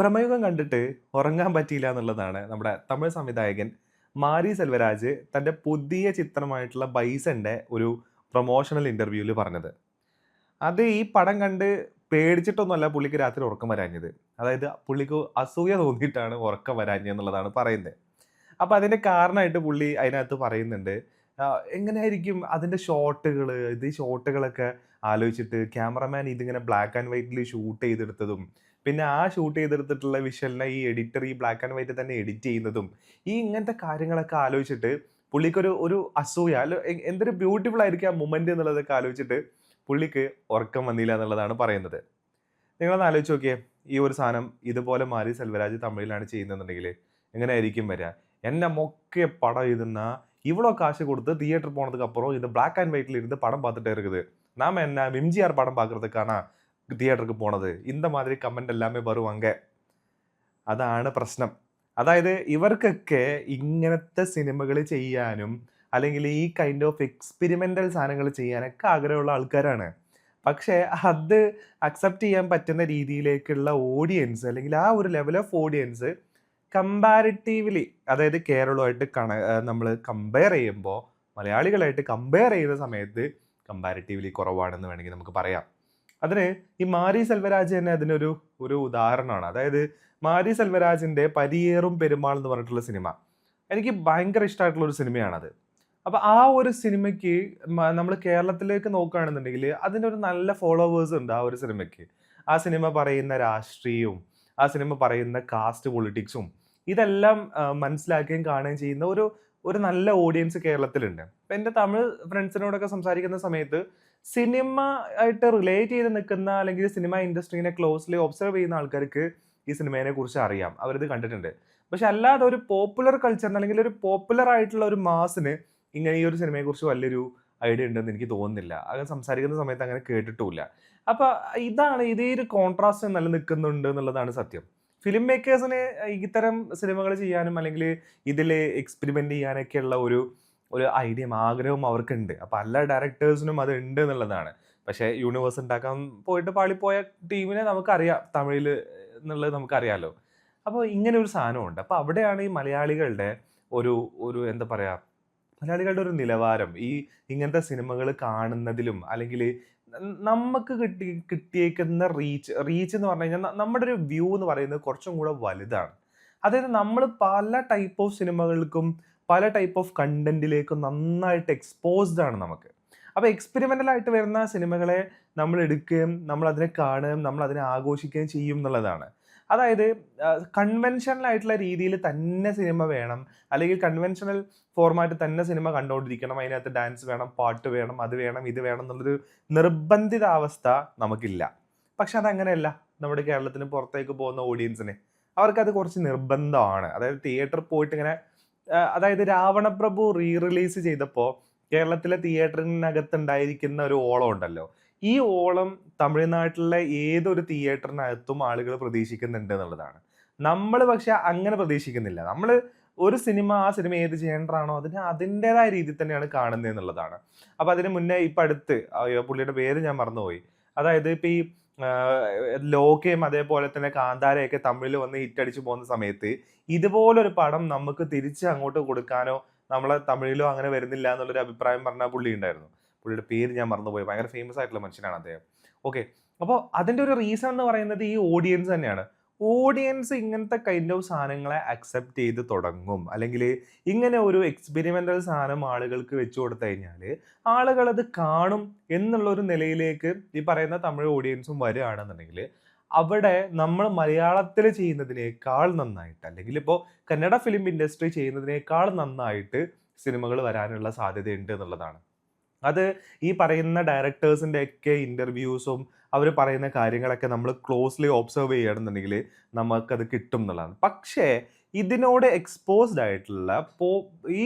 ഭ്രമയുഗം കണ്ടിട്ട് ഉറങ്ങാൻ പറ്റിയില്ല എന്നുള്ളതാണ് നമ്മുടെ തമിഴ് സംവിധായകൻ മാരി സെൽവരാജ് തന്റെ പുതിയ ചിത്രമായിട്ടുള്ള ബൈസന്റെ ഒരു പ്രൊമോഷണൽ ഇന്റർവ്യൂവിൽ പറഞ്ഞത്. അത് ഈ പടം കണ്ട് പേടിച്ചിട്ടൊന്നുമല്ല പുള്ളിക്ക് രാത്രി ഉറക്കം വരാഞ്ഞത്. അതായത് പുള്ളിക്ക് അസൂയ തോന്നിയിട്ടാണ് ഉറക്കം വരാഞ്ഞത് എന്നുള്ളതാണ് പറയുന്നത്. അപ്പോൾ അതിന്റെ കാരണമായിട്ട് പുള്ളി അതിനകത്ത് പറയുന്നുണ്ട് എങ്ങനെയായിരിക്കും അതിന്റെ ഷോട്ടുകൾ ഇത് ഷോട്ടുകളൊക്കെ ആലോചിച്ചിട്ട് ക്യാമറമാൻ ഇതിങ്ങനെ ബ്ലാക്ക് ആൻഡ് വൈറ്റിൽ ഷൂട്ട് ചെയ്തെടുത്തതും പിന്നെ ആ ഷൂട്ട് ചെയ്തെടുത്തിട്ടുള്ള വിഷ്വലിനെ ഈ എഡിറ്റർ ഈ ബ്ലാക്ക് ആൻഡ് വൈറ്റ് തന്നെ എഡിറ്റ് ചെയ്യുന്നതും ഈ ഇങ്ങനത്തെ കാര്യങ്ങളൊക്കെ ആലോചിച്ചിട്ട് പുള്ളിക്കൊരു ഒരു അസൂയ അല്ല എ- എന്തൊരു ബ്യൂട്ടിഫുൾ ആയിരിക്കും ആ മൊമെന്റ് എന്നുള്ളതൊക്കെ ആലോചിച്ചിട്ട് പുള്ളിക്ക് ഉറക്കം വന്നില്ല എന്നുള്ളതാണ് പറയുന്നത് നിങ്ങളൊന്ന് ആലോചിച്ച് നോക്കിയേ ഈ ഒരു സാധനം ഇതുപോലെ മാറി സെൽവരാജ് തമിഴിലാണ് ചെയ്യുന്നതെന്നുണ്ടെങ്കിൽ എങ്ങനെയായിരിക്കും വരിക എന്നെ മൊക്കെ പടം എഴുതുന്ന இவ்வளோ காசு கொடுத்து தியேட்டர் போனதுக்கு அப்புறம் இது பிளாக் அண்ட் ஒயிட்ல இருந்து படம் பார்த்துட்டே இருக்குது நாம என்ன எம்ஜிஆர் படம் பார்க்கறதுக்கான തിയേറ്റർക്ക് പോണത് இந்த மாதிரி കമന്റ് എല്ലാമേ വരുവാങ്ക അതാണ് പ്രശ്നം അതായത് ഇവർക്കൊക്കെ ഇങ്ങനത്തെ സിനിമകൾ ചെയ്യാനും അല്ലെങ്കിൽ ഈ കൈൻഡ് ഓഫ് എക്സ്പെരിമെന്റൽ സാധനങ്ങൾ ചെയ്യാനൊക്കെ ആഗ്രഹമുള്ള ആൾക്കാരാണ് പക്ഷേ അത് അക്സെപ്റ്റ് ചെയ്യാൻ പറ്റുന്ന രീതിയിലേക്കുള്ള ഓഡിയൻസ് അല്ലെങ്കിൽ ആ ഒരു ലെവൽ ഓഫ് ഓഡിയൻസ് കമ്പാരിറ്റീവ്ലി അതായത് കേരളമായിട്ട് കണ നമ്മൾ കമ്പയർ ചെയ്യുമ്പോൾ മലയാളികളായിട്ട് കമ്പയർ ചെയ്യുന്ന സമയത്ത് കമ്പാരിറ്റീവ്ലി കുറവാണെന്ന് വേണമെങ്കിൽ നമുക്ക് പറയാം. അതിന് ഈ മാരി സെൽവരാജ് തന്നെ അതിനൊരു ഒരു ഉദാഹരണമാണ്. അതായത് മാരി സെൽവരാജിന്റെ പരിയേറും പെരുമാൾ എന്ന് പറഞ്ഞിട്ടുള്ള സിനിമ. എനിക്ക് ഭയങ്കര ഇഷ്ടമായിട്ടുള്ള ഒരു സിനിമയാണത്. അപ്പോൾ ആ ഒരു സിനിമയ്ക്ക് നമ്മൾ കേരളത്തിലേക്ക് നോക്കുകയാണെന്നുണ്ടെങ്കിൽ അതിന്റെ ഒരു നല്ല ഫോളോവേഴ്സ് ഉണ്ട് ആ ഒരു സിനിമയ്ക്ക്. ആ സിനിമ പറയുന്ന രാഷ്ട്രീയവും ആ സിനിമ പറയുന്ന കാസ്റ്റ് പൊളിറ്റിക്സും ഇതെല്ലാം മനസ്സിലാക്കുകയും കാണുകയും ചെയ്യുന്ന ഒരു ഒരു നല്ല ഓഡിയൻസ് കേരളത്തിലുണ്ട്. അപ്പൊ എന്റെ തമിഴ് ഫ്രണ്ട്സിനോടൊക്കെ സംസാരിക്കുന്ന സമയത്ത് സിനിമ ആയിട്ട് റിലേറ്റ് ചെയ്ത് നിൽക്കുന്ന അല്ലെങ്കിൽ സിനിമ ഇൻഡസ്ട്രീനെ ക്ലോസ്ലി ഒബ്സർവ് ചെയ്യുന്ന ആൾക്കാർക്ക് ഈ സിനിമയെ കുറിച്ച് അറിയാം. അവരിത് കണ്ടിട്ടുണ്ട്. പക്ഷെ അല്ലാതെ ഒരു പോപ്പുലർ കൾച്ചറിന് അല്ലെങ്കിൽ ഒരു പോപ്പുലർ ആയിട്ടുള്ള ഒരു മാസിന് ഇങ്ങനെ ഈ ഒരു സിനിമയെ കുറിച്ച് വലിയൊരു ഐഡിയ ഉണ്ടെന്ന് എനിക്ക് തോന്നുന്നില്ല. അങ്ങനെ സംസാരിക്കുന്ന സമയത്ത് അങ്ങനെ കേട്ടിട്ടുമില്ല. അപ്പൊ ഇതാണ് ഇതേ ഒരു കോൺട്രാസ്റ്റ് നിലനിൽക്കുന്നുണ്ട് എന്നുള്ളതാണ് സത്യം. ഫിലിം മേക്കേഴ്സിന് ഇത്തരം സിനിമകൾ ചെയ്യാനും അല്ലെങ്കിൽ ഇതിൽ എക്സ്പെരിമെന്റ് ചെയ്യാനൊക്കെ ഉള്ള ഒരു ഒരു ഐഡിയയും ആഗ്രഹവും അവർക്കുണ്ട്. അപ്പൊ എല്ലാ ഡയറക്ടേഴ്സിനും അത് ഉണ്ട് എന്നുള്ളതാണ്. പക്ഷേ യൂണിവേഴ്സ് ഉണ്ടാക്കാൻ പോയിട്ട് പാളിപ്പോയ ടീമിനെ നമുക്കറിയാം. തമിഴിൽ എന്നുള്ളത് നമുക്കറിയാലോ. അപ്പോൾ ഇങ്ങനെ ഒരു സാധനമുണ്ട്. അപ്പോൾ അവിടെയാണ് ഈ മലയാളികളുടെ ഒരു ഒരു എന്താ പറയാ മലയാളികളുടെ ഒരു നിലവാരം. ഈ ഇങ്ങനത്തെ സിനിമകൾ കാണുന്നതിലും അല്ലെങ്കിൽ നമുക്ക് കിട്ടി കിട്ടിയേക്കുന്ന റീച്ച് റീച്ച് എന്ന് പറഞ്ഞു കഴിഞ്ഞാൽ നമ്മുടെ ഒരു വ്യൂ എന്ന് പറയുന്നത് കുറച്ചും കൂടെ വലുതാണ്. അതായത് നമ്മൾ പല ടൈപ്പ് ഓഫ് സിനിമകൾക്കും പല ടൈപ്പ് ഓഫ് കണ്ടന്റിലേക്കും നന്നായിട്ട് എക്സ്പോസ്ഡ് ആണ് നമുക്ക്. അപ്പോൾ എക്സ്പെരിമെന്റൽ ആയിട്ട് വരുന്ന സിനിമകളെ നമ്മൾ എടുക്കുകയും നമ്മൾ അതിനെ കാണുകയും നമ്മൾ അതിനെ ആഘോഷിക്കുകയും ചെയ്യും എന്നുള്ളതാണ്. അതായത് കൺവെൻഷണൽ ആയിട്ടുള്ള രീതിയിൽ തന്നെ സിനിമ വേണം. അല്ലെങ്കിൽ കൺവെൻഷണൽ ഫോർമാറ്റ് തന്നെ സിനിമ കണ്ടുകൊണ്ടിരിക്കണം. അതിനകത്ത് ഡാൻസ് വേണം പാട്ട് വേണം അത് വേണം ഇത് വേണം എന്നുള്ളൊരു നിർബന്ധിത അവസ്ഥ നമുക്കില്ല. പക്ഷെ അതങ്ങനെയല്ല. നമ്മുടെ കേരളത്തിന് പുറത്തേക്ക് പോകുന്ന ഓഡിയൻസിന് അവർക്കത് കുറച്ച് നിർബന്ധമാണ്. അതായത് തിയേറ്റർ പോയിട്ട് ഇങ്ങനെ അതായത് രാവണപ്രഭു റീ റിലീസ് ചെയ്തപ്പോൾ കേരളത്തിലെ തിയേറ്ററിനകത്തുണ്ടായിരിക്കുന്ന ഒരു ഓളം ഉണ്ടല്ലോ. ഈ ഓളം തമിഴ്നാട്ടിലെ ഏതൊരു തിയേറ്ററിനകത്തും ആളുകൾ പ്രതീക്ഷിക്കുന്നുണ്ട് എന്നുള്ളതാണ്. നമ്മൾ പക്ഷെ അങ്ങനെ പ്രതീക്ഷിക്കുന്നില്ല. നമ്മൾ ഒരു സിനിമ ആ സിനിമ ഏത് ജേണ്ടറാണോ അതിന് അതിന്റെതായ രീതിയിൽ തന്നെയാണ് കാണുന്നത് എന്നുള്ളതാണ്. അപ്പോൾ അതിന് മുന്നേ ഇപ്പം അടുത്ത് പുള്ളിയുടെ പേര് ഞാൻ മറന്നുപോയി. അതായത് ഇപ്പം ഈ ലോകയും അതേപോലെ തന്നെ കാന്താരയൊക്കെ തമിഴിൽ വന്ന് ഹിറ്റ് അടിച്ചു പോകുന്ന സമയത്ത് ഇതുപോലൊരു പടം നമുക്ക് തിരിച്ച് അങ്ങോട്ട് കൊടുക്കാനോ നമ്മളെ തമിഴിലോ അങ്ങനെ വരുന്നില്ല എന്നുള്ളൊരു അഭിപ്രായം പറഞ്ഞ പുള്ളി ഉണ്ടായിരുന്നു. പുള്ളിയുടെ പേര് ഞാൻ മറന്നുപോയി. ഭയങ്കര ഫേമസ് ആയിട്ടുള്ള മനുഷ്യനാണ് അദ്ദേഹം. ഓക്കെ അപ്പോൾ അതിന്റെ ഒരു റീസൺ എന്ന് പറയുന്നത് ഈ ഓഡിയൻസ് തന്നെയാണ്. ഓഡിയൻസ് ഇങ്ങനത്തെ കൈൻഡ് ഓഫ് സാധനങ്ങളെ അക്സെപ്റ്റ് ചെയ്ത് തുടങ്ങും. അല്ലെങ്കിൽ ഇങ്ങനെ ഒരു എക്സ്പെരിമെന്റൽ സാധനം ആളുകൾക്ക് വെച്ചു കൊടുത്തു കഴിഞ്ഞാൽ ആളുകൾ അത് കാണും എന്നുള്ള ഒരു നിലയിലേക്ക് ഈ പറയുന്ന തമിഴ് ഓഡിയൻസും വരികയാണെന്നുണ്ടെങ്കിൽ അവിടെ നമ്മൾ മലയാളത്തിൽ ചെയ്യുന്നതിനേക്കാൾ നന്നായിട്ട് അല്ലെങ്കിൽ ഇപ്പോൾ കന്നഡ ഫിലിം ഇൻഡസ്ട്രി ചെയ്യുന്നതിനേക്കാൾ നന്നായിട്ട് സിനിമകൾ വരാനുള്ള സാധ്യതയുണ്ട് എന്നുള്ളതാണ്. അത് ഈ പറയുന്ന ഡയറക്ടേഴ്സിന്റെ ഒക്കെ ഇന്റർവ്യൂസും അവർ പറയുന്ന കാര്യങ്ങളൊക്കെ നമ്മൾ ക്ലോസ്ലി ഒബ്സർവ് ചെയ്യണമെന്നുണ്ടെങ്കിൽ നമുക്കത് കിട്ടും എന്നുള്ളതാണ്. പക്ഷേ ഇതിനോട് എക്സ്പോസ്ഡ് ആയിട്ടുള്ള പോ ഈ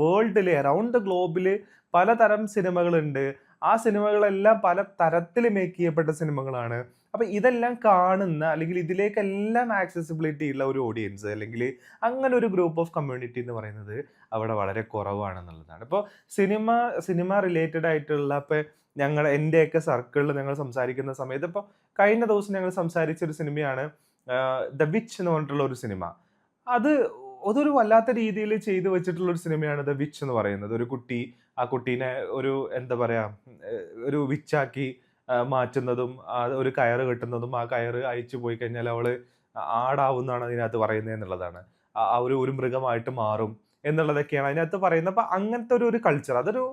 വേൾഡിൽ അറൗണ്ട് ദ ഗ്ലോബിൽ പലതരം സിനിമകളുണ്ട്. ആ സിനിമകളെല്ലാം പല തരത്തിൽ മേക്ക് ചെയ്യപ്പെട്ട സിനിമകളാണ് അപ്പം ഇതെല്ലാം കാണുന്ന അല്ലെങ്കിൽ ഇതിലേക്കെല്ലാം ആക്സസിബിലിറ്റി ഉള്ള ഒരു ഓഡിയൻസ് അല്ലെങ്കിൽ അങ്ങനെ ഒരു ഗ്രൂപ്പ് ഓഫ് കമ്മ്യൂണിറ്റി എന്ന് പറയുന്നത് അവിടെ വളരെ കുറവാണെന്നുള്ളതാണ്. ഇപ്പോൾ സിനിമ സിനിമ റിലേറ്റഡ് ആയിട്ടുള്ള ഇപ്പോൾ ഞങ്ങൾ എന്റെയൊക്കെ സർക്കിളിൽ ഞങ്ങൾ സംസാരിക്കുന്ന സമയത്ത് ഇപ്പോൾ കഴിഞ്ഞ ദിവസം ഞങ്ങൾ സംസാരിച്ച ഒരു സിനിമയാണ് ദ വിച്ച് എന്ന് പറഞ്ഞിട്ടുള്ള ഒരു സിനിമ അത് അതൊരു വല്ലാത്ത രീതിയിൽ ചെയ്തു വെച്ചിട്ടുള്ള ഒരു സിനിമയാണ് ദ വിച്ച് എന്ന് പറയുന്നത്. ഒരു കുട്ടി ആ കുട്ടീനെ ഒരു എന്താ പറയുക ഒരു വിച്ചാക്കി മാറ്റുന്നതും ഒരു കയറ് കെട്ടുന്നതും ആ കയറ് അയച്ചു പോയി കഴിഞ്ഞാൽ അവൾ ആടാവുന്നതാണ് അതിനകത്ത് പറയുന്നത് എന്നുള്ളതാണ്. ഒരു ഒരു മൃഗമായിട്ട് മാറും എന്നുള്ളതൊക്കെയാണ് അതിനകത്ത് പറയുന്നത്. അപ്പൊ അങ്ങനത്തെ ഒരു ഒരു കൾച്ചർ അതൊരു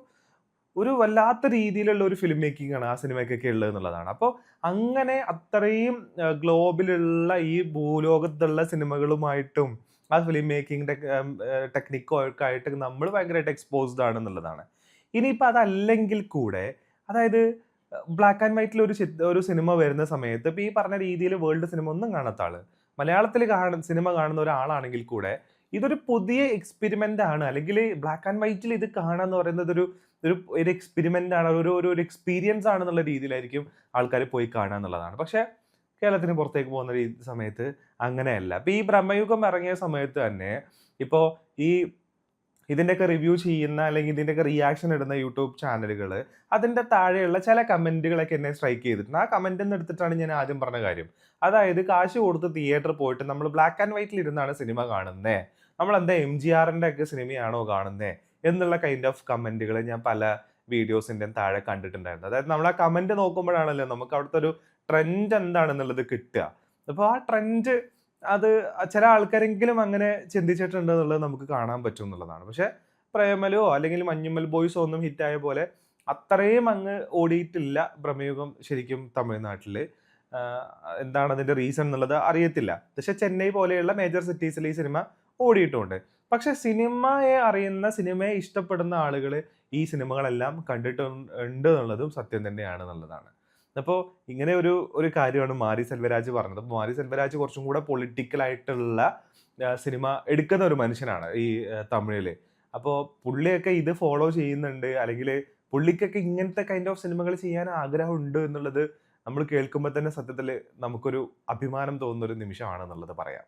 ഒരു വല്ലാത്ത രീതിയിലുള്ള ഒരു ഫിലിം മേക്കിംഗ് ആണ് ആ സിനിമയ്ക്കൊക്കെ ഉള്ളത് എന്നുള്ളതാണ്. അപ്പോൾ അങ്ങനെ അത്രയും ഗ്ലോബിലുള്ള ഈ ഭൂലോകത്തുള്ള സിനിമകളുമായിട്ടും ആ ഫിലിം മേക്കിംഗ് ടെക്നിക്കോ ഒക്കെ ആയിട്ട് നമ്മൾ ഭയങ്കരമായിട്ട് എക്സ്പോസ്ഡ് ആണ് എന്നുള്ളതാണ്. ഇനിയിപ്പോൾ അതല്ലെങ്കിൽ കൂടെ അതായത് ബ്ലാക്ക് ആൻഡ് വൈറ്റിൽ ഒരു ഒരു സിനിമ വരുന്ന സമയത്ത് ഇപ്പോൾ ഈ പറഞ്ഞ രീതിയിൽ വേൾഡ് സിനിമ ഒന്നും കാണാത്ത ആൾ മലയാളത്തിൽ കാണുന്ന സിനിമ കാണുന്ന ഒരാളാണെങ്കിൽ കൂടെ ഇതൊരു പുതിയ എക്സ്പെരിമെന്റ് ആണ്. അല്ലെങ്കിൽ ബ്ലാക്ക് ആൻഡ് വൈറ്റിൽ ഇത് കാണുക എന്ന് പറയുന്നത് ഒരു ഒരു ഒരു ആണ്. ഒരു ഒരു ഒരു എക്സ്പീരിയൻസ് ആണെന്നുള്ള രീതിയിലായിരിക്കും ആൾക്കാർ പോയി കാണുക എന്നുള്ളതാണ്. പക്ഷെ കേരളത്തിന് പുറത്തേക്ക് പോകുന്ന സമയത്ത് അങ്ങനെയല്ല. അപ്പോൾ ഈ ബ്രഹ്മയുഗം ഇറങ്ങിയ സമയത്ത് തന്നെ ഇപ്പോൾ ഈ ഇതിന്റെയൊക്കെ റിവ്യൂ ചെയ്യുന്ന അല്ലെങ്കിൽ ഇതിന്റെയൊക്കെ റിയാക്ഷൻ ഇടുന്ന യൂട്യൂബ് ചാനലുകൾ അതിന്റെ താഴെയുള്ള ചില കമന്റുകളൊക്കെ എന്നെ സ്ട്രൈക്ക് ചെയ്തിട്ടുണ്ട്. ആ കമന്റിൽ നിന്ന് എടുത്തിട്ടാണ് ഞാൻ ആദ്യം പറഞ്ഞ കാര്യം. അതായത് കാശ് കൊടുത്ത് തിയേറ്ററിൽ പോയിട്ട് നമ്മൾ ബ്ലാക്ക് ആൻഡ് വൈറ്റിൽ ഇരുന്നാണ് സിനിമ കാണുന്നത് നമ്മൾ എന്താ എം ജി ആറിന്റെ ഒക്കെ സിനിമയാണോ കാണുന്നത് എന്നുള്ള കൈൻഡ് ഓഫ് കമന്റുകൾ ഞാൻ പല വീഡിയോസിന്റെ താഴെ കണ്ടിട്ടുണ്ടായിരുന്നു. അതായത് നമ്മൾ ആ കമന്റ് നോക്കുമ്പോഴാണല്ലോ നമുക്ക് അവിടുത്തെ ഒരു ട്രെൻഡ് എന്താണെന്നുള്ളത് കിട്ടുക. അപ്പോൾ ആ ട്രെൻഡ് അത് ചില ആൾക്കാരെങ്കിലും അങ്ങനെ ചിന്തിച്ചിട്ടുണ്ട് എന്നുള്ളത് നമുക്ക് കാണാൻ പറ്റും എന്നുള്ളതാണ്. പക്ഷെ പ്രേമലോ അല്ലെങ്കിൽ മഞ്ഞുമ്മൽ ബോയ്സോ ഒന്നും ഹിറ്റായ പോലെ അത്രയും അങ്ങ് ഓടിയിട്ടില്ല ബ്രഹ്മയുഗം ശരിക്കും തമിഴ്നാട്ടിൽ. എന്താണ് അതിന്റെ റീസൺ എന്നുള്ളത് അറിയത്തില്ല. പക്ഷെ ചെന്നൈ പോലെയുള്ള മേജർ സിറ്റീസിൽ ഈ സിനിമ ഓടിയിട്ടുമുണ്ട് പക്ഷെ സിനിമയെ അറിയുന്ന സിനിമയെ ഇഷ്ടപ്പെടുന്ന ആളുകൾ ഈ സിനിമകളെല്ലാം കണ്ടിട്ടുണ്ട് എന്നുള്ളതും സത്യം തന്നെയാണ് എന്നുള്ളതാണ്. അപ്പോൾ ഇങ്ങനെ ഒരു ഒരു കാര്യമാണ് മാരി സെൽവരാജ് പറഞ്ഞത്. അപ്പോൾ മാരി സെൽവരാജ് കുറച്ചും കൂടെ പൊളിറ്റിക്കലായിട്ടുള്ള സിനിമ എടുക്കുന്ന ഒരു മനുഷ്യനാണ് ഈ തമിഴിൽ. അപ്പോൾ പുള്ളിയൊക്കെ ഇത് ഫോളോ ചെയ്യുന്നുണ്ട്. അല്ലെങ്കിൽ പുള്ളിക്കൊക്കെ ഇങ്ങനത്തെ കൈൻഡ് ഓഫ് സിനിമകൾ ചെയ്യാൻ ആഗ്രഹമുണ്ട് എന്നുള്ളത് നമ്മൾ കേൾക്കുമ്പോൾ തന്നെ സത്യത്തിൽ നമുക്കൊരു അഭിമാനം തോന്നുന്ന ഒരു നിമിഷമാണെന്നുള്ളത് പറയാം.